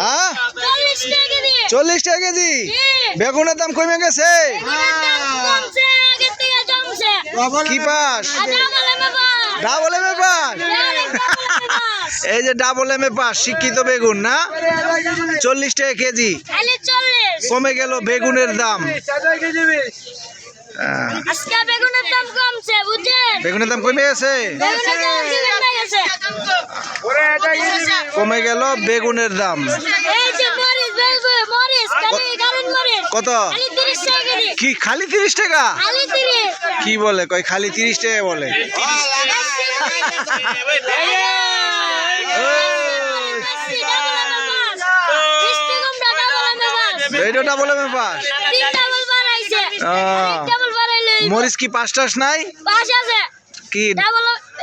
হ্যাঁ? চল্লিশ টাকা কেজি? কেজি বেগুনের দাম কমে গেছে? কি পাস? ডাবল এমে pass. Double M A pass? এই যে ডাবল এম এ পাস শিক্ষিত বেগুন না? চল্লিশ টাকা কেজি। কমে গেল বেগুনের দাম। বেগুনের দাম কমছে বেগুনের দাম কমে গেছে। কমে গেল বেগুনের দাম কত মরিচ মরিচ খালি কারণ মরিচ কত খালি তিরিশ টাকা বলে কি খালি তিরিশ টাকা খালি তিরিশ কি বলে কই খালি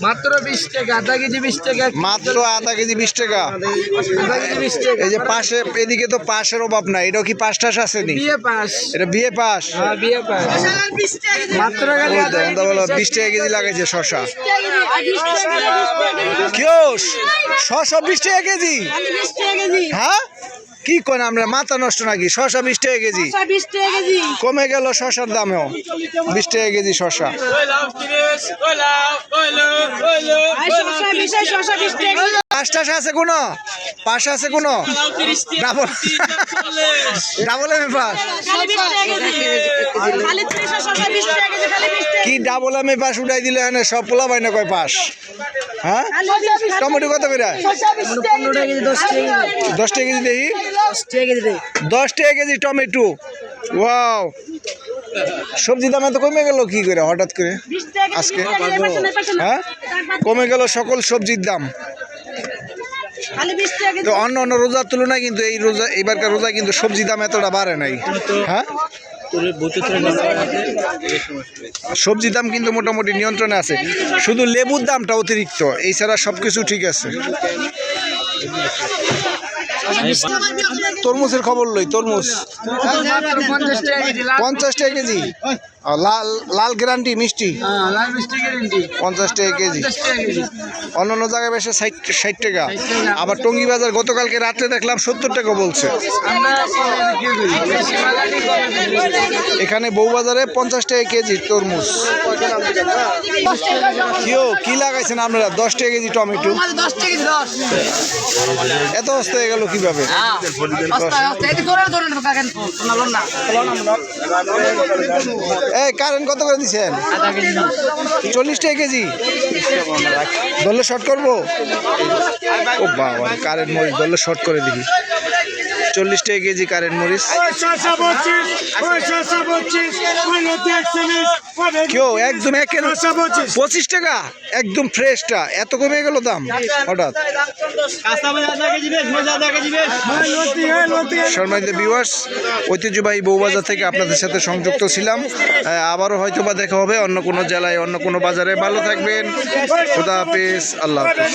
মাত্র বিশ টাকা আধা কেজি বিশ টাকা। মাত্র আধা কেজি বিশ টাকা। আধা কেজি বিশ টাকা। এই যে পাশে এদিকে তো পাশের অভাব নাই। এটাও কি পাঁচ টাস আসেনি বিয়ে পাস এটা বিয়ে পাস হ্যাঁ বিয়ে পাস মাত্র বিশ টাকা কেজি লাগাইছে শশা। কেউ শশা বিশ টাকা কেজি? হ্যাঁ? কি কোন আমরা মাথা নষ্ট নাকি? শশা বিশ টাকা কেজি। কমে গেল শশার দামেও। বিশ টাকা কেজি শশা। পাঁচ টাস আছে কোনো? পাশ আছে কোনো? Double double M pass. কি ডাবল এম পাস উঠাই দিলে এখানে সব পোলা পাই না কয় পাস? হ্যাঁ? টমেটো কত করে? পনেরো টাকা কেজি কেজি। দশ টাকা কেজি দেখি দশ টাকা কেজি টমেটো। ওয়াও। সবজি দাম এত কমে গেল কি করে হঠাৎ করে? আজকে? হ্যাঁ? কমে গেল সকল সবজির দাম। তো অন্য অন্য রোজার তুলনায় কিন্তু এই রোজা এবারকার রোজা কিন্তু সবজি দাম এতটা বাড়ে নাই। হ্যাঁ? সবজি দাম কিন্তু মোটামুটি নিয়ন্ত্রণে আছে। শুধু লেবুর দামটা অতিরিক্ত এছাড়া সব কিছু ঠিক আছে। তরমুজের খবর লই, তরমুজ। পঞ্চাশ টাকা কেজি। লাল লাল গ্যারান্টি, মিষ্টি। পঞ্চাশ টাকা কেজি। অন্য অন্য জায়গায় বেশি ষাট ষাট টাকা। আবার টঙ্গি বাজার গতকালকে রাত্রে দেখলাম সত্তর টাকা বলছে। এখানে বউবাজারে পঞ্চাশ টাকা কেজি তরমুজ। কেউ কি লাগাইছেন আপনারা? দশ টাকা কেজি টমেটো। এত অস্ত হয়ে গেল কীভাবে? এই কারেন্ট কত করে দিচ্ছেন চল্লিশ টাকা কেজি। ধরলে শর্ট করব? ও বাবা কারেন্ট মরিচ ধরলে শর্ট করে দিবি। চল্লিশ টাকা কেজি কারেন্ট মরিচ। কেউ একদম একের পঁচিশ টাকা, একদম ফ্রেশটা। এত কমে গেল দাম, হঠাৎ। সম্মানিত ভিউয়ার্স ঐতিহ্যবাহী বউবাজার থেকে আপনাদের সাথে সংযুক্ত ছিলাম। আবারও হয়তো বা দেখা হবে অন্য কোনো জেলায়, অন্য কোনো বাজারে। ভালো থাকবেন। খুদা হাফিজ। আল্লাহ হাফিজ।